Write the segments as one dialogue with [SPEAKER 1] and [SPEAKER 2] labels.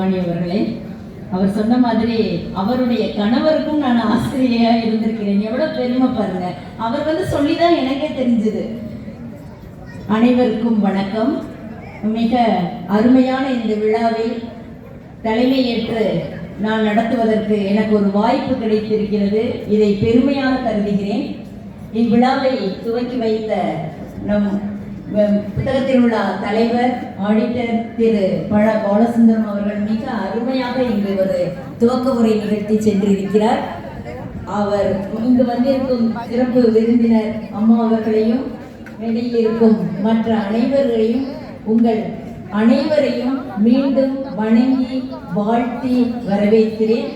[SPEAKER 1] அவர்களே அவர் சொன்ன மாதிரி அவருடைய கணவருக்கும் நான் ஆசிரியா இருந்திருக்கிறேன். எவ்வளவு பெருமை பாருங்க. அவர் வந்து சொல்லிதான் எனக்கே தெரிஞ்சது. அனைவருக்கும் வணக்கம். மிக அருமையான இந்த விழாவில் தலைமை ஏற்று நான் நடத்துவதற்கு எனக்கு ஒரு வாய்ப்பு கிடைத்திருக்கிறது. இதை பெருமையாக கருதுகிறேன். இவ்விழாவை துவக்கி வைத்த நம் புத்தகத்தில் உள்ள தலைவர் ஆடிட்டர் திரு பழ பாலசுந்தரம் அவர்கள் மிக அருமையாக இங்கு ஒரு துவக்க உரை நிகழ்த்தி சென்றிருக்கிறார். அவர் இங்கு வந்திருக்கும் சிறப்பு விருந்தினர் அம்மா அவர்களையும் வெளியில் இருக்கும் மற்ற அனைவர்களையும் உங்கள் அனைவரையும் மீண்டும் வணங்கி வாழ்த்தி வரவேற்கிறேன்.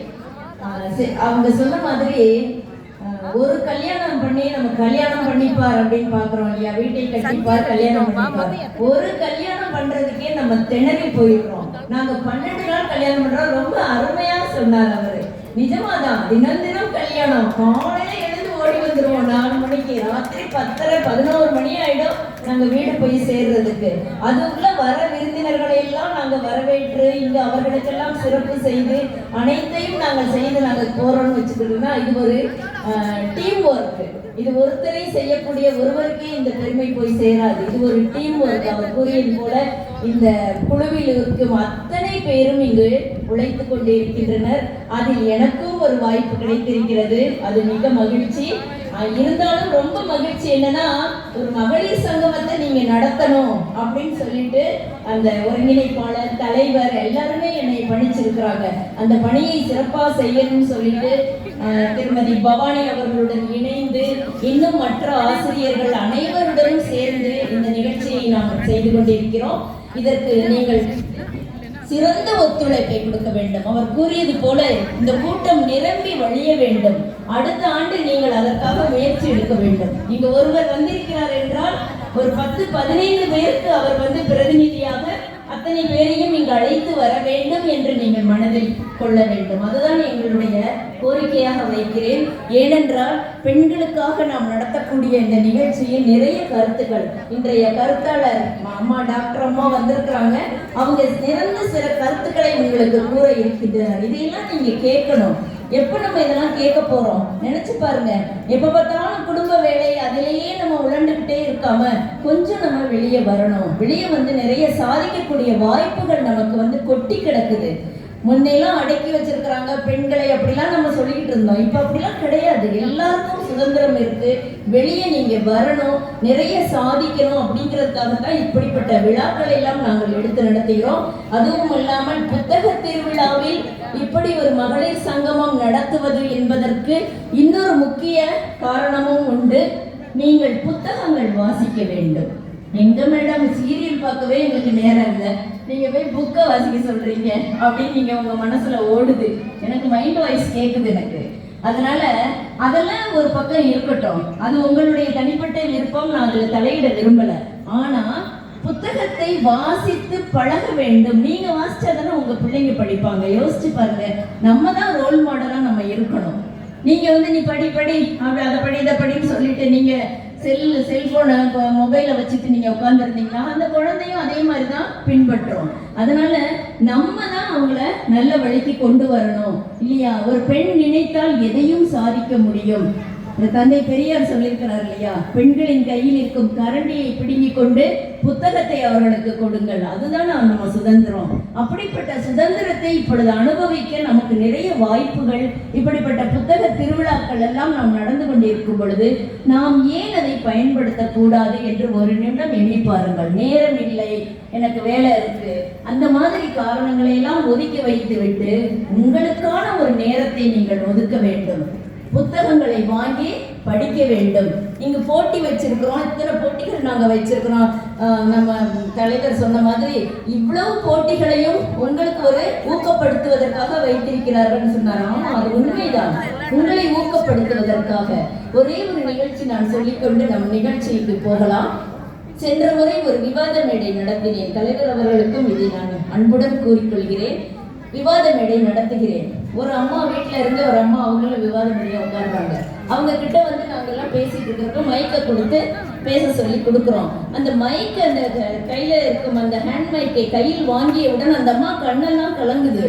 [SPEAKER 1] ஆஹ் அவங்க சொன்ன மாதிரி ஒரு கல்யாணம் பண்ணி நம்ம கல்யாணம் பண்ணிப்பார் அப்படின்னு பாக்குறோம் இல்லையா? வீட்டை கட்டிப்பார் கல்யாணம் பண்ணிப்பார். ஒரு கல்யாணம் பண்றதுக்கே நம்ம திணறி போயிடுறோம். நாங்க பன்னெண்டு நாள் கல்யாணம் பண்றோம். ரொம்ப அருமையா சொன்னார் அவரு. நிஜமாதான் தினம் தினம் கல்யாணம். காலையில எழுந்து ஓடி வந்துருவோம். நாலு மணிக்கு. ராத்திரி பத்தரை பதினோரு மணி ஆயிடும். நாங்க வீடு போய் சேர்றதுக்கு. அதுக்குள்ள வர விருந்தினர்களை நாங்கள் வரவேற்று இங்கே அவர்களுக்கெல்லாம் சிறப்பு செய்து அனைத்தையும் நாங்கள் செய்து நாங்கள் போறோம்னு வச்சுக்கிட்டோம்னா இது ஒரு டீம் ஒர்க் இது ஒருத்தரை செய்யக்கூடிய ஒருவருக்கே இந்த பெருமை போய் சேராது. இது ஒரு டீம் ஒர்க் அவர் கூறியது போல இந்த குழுவில் இருக்கும் அத்தனை பேரும் இங்கு உழைத்துக் கொண்டிருக்கின்றனர் அதில் எனக்கும் ஒரு வாய்ப்பு கிடைத்திருக்கிறது. அது மிக மகிழ்ச்சி. இருந்தாலும் ரொம்ப மகிழ்ச்சி என்னன்னா ஒரு மகளிர் சங்கமத்தை நீங்க நடத்தணும் அப்படின்னு சொல்லிட்டு அந்த ஒருங்கிணைப்பாளர் தலைவர் எல்லாருமே என்னை பணிச்சிருக்கிறாங்க. அந்த பணியை சிறப்பா செய்யணும்னு சொல்லிட்டு அஹ், திருமதி பவானி அவர்களுடன் இணைந்து இன்னும் மற்ற ஆசிரியர்கள் அனைவருடனும் சேர்ந்து இந்த நிகழ்ச்சியை நாம் செய்து கொண்டிருக்கிறோம். இதற்கு நீங்கள் சிறந்த ஒத்துழைப்பை கொடுக்க வேண்டும். அவர் கூறியது போல இந்த கூட்டம் நிரம்பி வழிய வேண்டும். அடுத்த ஆண்டு நீங்கள் அதற்காக முயற்சி எடுக்க வேண்டும். இங்க ஒருவர் வந்திருக்கிறார் என்றால் ஒரு பத்து பதினைந்து பேருக்கு அவர் வந்து பிரதிநிதியாக அத்தனை பேரையும் இங்கு அழைத்து வர வேண்டும் என்று நீங்கள் மனதில் கொள்ள வேண்டும். அதுதான் எங்களுடைய கோரிக்கையாக வைக்கிறேன். ஏனென்றால் பெண்களுக்காக நாம் நடத்தக்கூடிய இந்த நிகழ்ச்சியில் நிறைய கருத்துக்கள் இன்றைய கருத்தாளர் அம்மா டாக்டர் அம்மா வந்திருக்கிறாங்க. அவங்க சிறந்த சில கருத்துக்களை உங்களுக்கு கூற இருக்கின்றனர். இதையெல்லாம் நீங்க கேட்கணும். எப்போ நம்ம இதெல்லாம் கேட்க போறோம்? நினைச்சு பாருங்க. எப்ப பார்த்தாலும் குடும்ப வேலை அதிலேயே நம்ம உழண்டுகிட்டே இருக்காம கொஞ்சம் நம்ம வெளியே வரணும். வெளியே வந்து நிறைய சாதிக்கக்கூடிய வாய்ப்புகள் நமக்கு வந்து கொட்டி கிடக்குது. முன்னெல்லாம் அடக்கி வச்சிருக்கிறாங்க பெண்களை அப்படிலாம் நம்ம சொல்லிக்கிட்டு இருந்தோம். இப்ப அப்படிலாம் கிடையாது. எல்லாருக்கும் சுதந்திரம் இருக்கு. வெளியே நீங்க வரணும். நிறைய சாதிக்கணும் அப்படிங்கிறதுக்காக தான் இப்படிப்பட்ட விழாக்களை எல்லாம் நாங்கள் எடுத்து நடத்துகிறோம். அதுவும் இல்லாமல் புத்தக திருவிழாவில் இப்படி ஒரு மகளிர் சங்கமம் நடத்துவது என்பதற்கு இன்னொரு முக்கிய காரணமும் உண்டு. நீங்கள் புத்தகங்கள் வாசிக்க வேண்டும். எங்க மேடம் சீரியல் பார்க்கவே எங்களுக்கு நேரம் இல்லை. நீங்க போய் புக்கை வாசிக்க சொல்றீங்க அப்படின்னு நீங்க உங்க மனசுல ஓடுது. எனக்கு மைண்ட் வாய்ஸ் கேட்குது எனக்கு. அதனால அதெல்லாம் ஒரு பக்கம் இருக்கட்டும். அது உங்களுடைய தனிப்பட்ட விருப்பம் நான் அதுல தலையிட விரும்பல. ஆனா புத்தகத்தை வாசித்து பழக வேண்டும். நீங்க வாசிச்சாதானே உங்க பிள்ளைங்க படிப்பாங்க. யோசிச்சு பாருங்க. நம்ம தான் ரோல் மாடலா நம்ம இருக்கணும். நீங்க வந்து நீ படி படி. அப்படி அதை படி இதை படின்னு சொல்லிட்டு நீங்க செல் செல்போனை மொபைலை வச்சுட்டு நீங்க உட்காந்துருந்தீங்கன்னா அந்த குழந்தையும் அதே மாதிரி தான் பின்பற்றும். அதனால நம்ம தான் அவங்கள நல்ல வழிக்கு கொண்டு வரணும். இல்லையா? ஒரு பெண் நினைத்தால் எதையும் சாதிக்க முடியும். தந்தை பெரியார் சொல்லியிருக்கிறார் இல்லையா? பெண்களின் கையில் இருக்கும் கரண்டியை பிடுங்கிக் கொண்டு புத்தகத்தை அவர்களுக்கு கொடுங்கள். அதுதான் நம்ம சுதந்திரம். அப்படிப்பட்ட சுதந்திரத்தை இப்பொழுது அனுபவிக்க நமக்கு நிறைய வாய்ப்புகள் இப்படிப்பட்ட புத்தக திருவிழாக்கள் எல்லாம் நாம் நடந்து கொண்டிருக்கும் பொழுது நாம் ஏன் அதை பயன்படுத்தக்கூடாது என்று ஒரு நிமிடம் எண்ணி பாருங்கள். நேரம் இல்லை. எனக்கு வேலை இருக்கு. அந்த மாதிரி காரணங்களை எல்லாம் ஒதுக்கி வைத்து விட்டு உங்களுக்கான ஒரு நேரத்தை நீங்கள் ஒதுக்க வேண்டும். புத்தகங்களை வாங்கி படிக்க வேண்டும். இங்கு போட்டி வச்சிருக்கிறோம். இத்தனை போட்டிகள் நாங்க வச்சிருக்கிறோம். ஆஹ் நம்ம தலைவர் சொன்ன மாதிரி இவ்வளவு போட்டிகளையும் உங்களுக்கு ஒரு ஊக்கப்படுத்துவதற்காக வைத்திருக்கிறார்கள் சொன்னார். ஆமா அது உண்மைதான். உங்களை ஊக்கப்படுத்துவதற்காக. ஒரே ஒரு நிகழ்ச்சி நான் சொல்லிக்கொண்டு நம் நிகழ்ச்சிக்கு போகலாம். சென்ற முறை ஒரு விவாத மேடை நடத்தினேன். தலைவர் அவர்களுக்கும் இதை நான் அன்புடன் கூறிக்கொள்கிறேன். விவாத மேடை நடத்துகிறேன். ஒரு அம்மா வீட்டுல இருந்து ஒரு அம்மா அவங்களும் விவாதம் பண்ணி உட்காருவாங்க அவங்க கிட்ட வந்து நாங்கெல்லாம் பேசிட்டு இருக்கிறப்ப மைக்கை கொடுத்து பேச சொல்லி கொடுக்குறோம். அந்த மைக் அந்த கையில இருக்கும் அந்த ஹேண்ட் மைக்கை கையில் வாங்கியவுடன் அந்த அம்மா கண்ணெல்லாம் கலங்குது.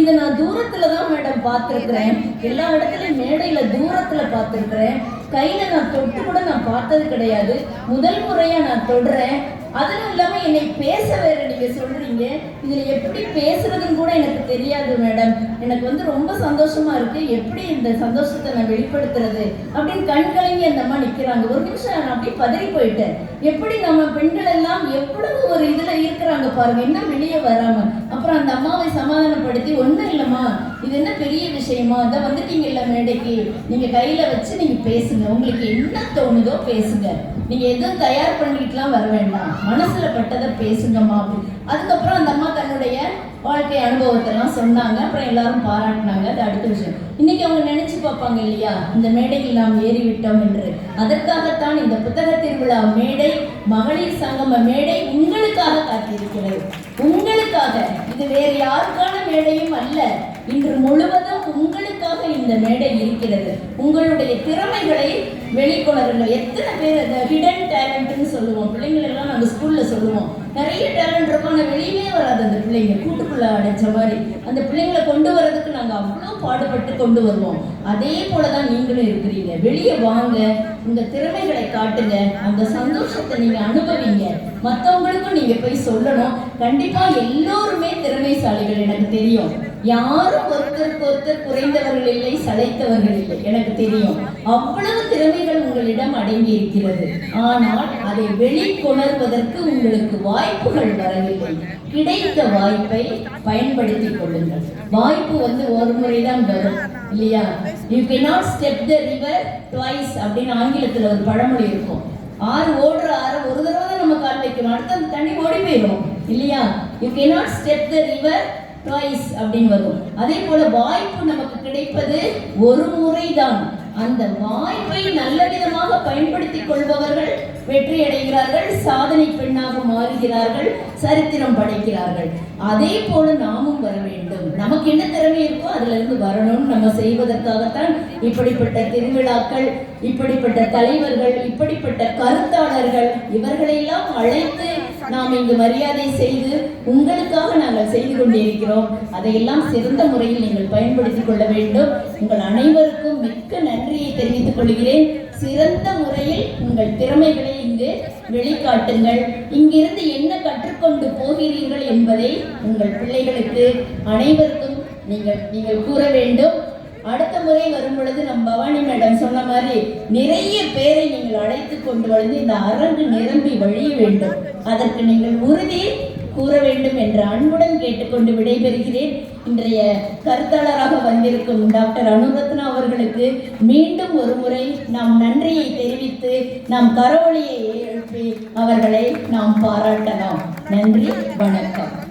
[SPEAKER 1] இதை நான் தூரத்துல தான் மேடம் பார்த்துருக்குறேன். எல்லா இடத்துலயும் மேடையில தூரத்துல பார்த்துருக்குறேன். கையில நான் தொட்டு கூட நான் பார்த்தது கிடையாது. முதல் முறையா நான் தொடுறேன். அதுவும் இல்லாம என்னை பேச வேற நீங்க சொல்றீங்க. இதுல எப்படி பேசுறதுன்னு கூட எனக்கு தெரியாது மேடம் எனக்கு வந்து ரொம்ப சந்தோஷமா இருக்கு. எப்படி இந்த சந்தோஷத்தை நான் வெளிப்படுத்துறது அப்படின்னு கண் கலங்கி அந்த அம்மா நிக்கிறாங்க. ஒரு நிமிஷம் நான் அப்படியே பதறி போயிட்டேன். எப்படி நம்ம பெண்கள் எல்லாம் எவ்வளவு ஒரு இதுல இருக்கிறாங்க பாருங்க. என்ன வெளியே வராம. அப்புறம் அந்த அம்மாவை சமாதானப்படுத்தி ஒண்ணும் இல்லம்மா. இது என்ன பெரிய விஷயமா? அதான் வந்துட்டீங்கல்ல மேடைக்கு. நீங்க கையில வச்சு நீங்க பேசுங்க. உங்களுக்கு என்ன தோணுதோ பேசுங்க. நீங்க எதுவும் தயார் பண்ணிக்கிட்டுலாம் வர வேண்டாம். மனசுல பட்டதை பேசுங்கம்மா அப்படின்னு. அதுக்கப்புறம் அந்த அம்மா தன்னுடைய வாழ்க்கை அனுபவத்தெல்லாம் சொன்னாங்க. அப்புறம் எல்லாரும் பாராட்டினாங்க. அது அடுத்த விஷயம். இன்னைக்கு அவங்க நினைச்சு பார்ப்பாங்க இல்லையா? இந்த மேடையில் நாம் ஏறிவிட்டோம் என்று. அதற்காகத்தான் இந்த புத்தக திருவிழா மேடை மகளிர் சங்கம மேடை உங்களுக்காக காத்திருக்கிறது. உங்களுக்காக. இது வேறு யாருக்கான மேடையும் அல்ல. இன்று முழுவதும் உங்களுக்காக இந்த மேடை இருக்கிறது. உங்களுடைய திறமைகளை வெளிக்கொணருங்கள். எத்தனை பேர் அந்த ஹிடன் டேலண்ட்னு சொல்லுவோம். பிள்ளைங்களெல்லாம் நாங்கள் ஸ்கூல்ல சொல்லுவோம். நிறைய டேலண்ட் இருக்கும் ஆனால் வெளியே வராது அந்த பிள்ளைங்க. கூட்டுக்குள்ள அடைச்ச மாதிரி. அந்த பிள்ளைங்களை கொண்டு வரதுக்கு நாங்கள் அவ்வளோ பாடுபட்டு கொண்டு வருவோம். அதே போல தான் நீங்களும் இருக்கிறீங்க. வெளியே வாங்க. உங்க திறமைகளை காட்டுங்க. அந்த சந்தோஷத்தை நீங்க அனுபவிங்க. மற்றவங்களுக்கும் நீங்க போய் சொல்லணும். கண்டிப்பா எல்லோருமே திறமைசாலிகள் எனக்கு தெரியும். யாரும் ஒருத்தருக்கு ஒருத்தர் குறைந்தவர்கள் இல்லை சளைத்தவர்கள் இல்லை. எனக்கு தெரியும் அவ்வளவு திறமைகள் உங்களிடம் அடங்கி இருக்கிறது ஆனால் அதை வெளிக்கொணர்வதற்கு உங்களுக்கு வாய்ப்புகள் வரவில்லை. கிடைத்த வாய்ப்பை பயன்படுத்திக் கொள்ளுங்கள். வாய்ப்பு வந்து ஒரு முறைதான் வரும் இல்லையா? You cannot step the river twice அப்படின்னு ஆங்கிலத்துல ஒரு பழமொழி இருக்கும். ஆறு ஓடுற ஆறு ஒரு தடவை தான் நம்ம கால் வைக்கணும். அடுத்து அந்த தண்ணி ஓடி போயிடும் இல்லையா? You cannot step the river twice அப்படின்னு வரும். அதே போல வாய்ப்பு நமக்கு கிடைப்பது ஒரு முறைதான். அந்த வாய்ப்பை நல்ல விதமாக பயன்படுத்திக் கொள்பவர்கள் வெற்றி அடைகிறார்கள் சாதனை பெண்ணாக மாறுகிறார்கள் சரித்திரம் படைக்கிறார்கள். அதே போல நாமும் வர வேண்டும். நமக்கு என்ன திறமை இருக்கோ அதுல இருந்து வரணும்னு நம்ம செய்வதற்காகத்தான் இப்படிப்பட்ட திருவிழாக்கள் இப்படிப்பட்ட தலைவர்கள் இப்படிப்பட்ட கருத்தாளர்கள் இவர்களையெல்லாம் அழைத்து நாம் இங்கு மரியாதை செய்து உங்களுக்காக நான் செய்து கொண்டிருக்கிறோம். அதையெல்லாம் சிறந்த முறையில் நீங்கள் பயன்படுத்திக் கொள்ள வேண்டும். உங்கள் அனைவருக்கும் மிக்க நன்றியை தெரிவித்துக் கொள்கிறேன். சிறந்த முறையில் உங்கள் திறமைகளை இங்கு வெளிக்காட்டுங்கள். இங்கிருந்து என்ன கற்றுக்கொண்டு போகிறீர்கள் என்பதை உங்கள் பிள்ளைகளுக்கு அனைவருக்கும் நீங்கள் நீங்கள் கூற வேண்டும். அடுத்த முறை வரும் பொழுது நம் பவானி மேடம் சொன்ன மாதிரி நிறைய பேரை நீங்கள் அழைத்து கொண்டு வந்து இந்த அரங்கு நிரம்பி வழிய வேண்டும். அதற்கு நீங்கள் உறுதி கூற வேண்டும் என்று அன்புடன் கேட்டுக்கொண்டு விடைபெறுகிறேன். இன்றைய கருத்தாளராக வந்திருக்கும் டாக்டர் அனுரத்னா அவர்களுக்கு மீண்டும் ஒரு முறை நாம் நன்றியை தெரிவித்து நாம் கரவொலியை எழுப்பி அவர்களை நாம் பாராட்டலாம். நன்றி வணக்கம்.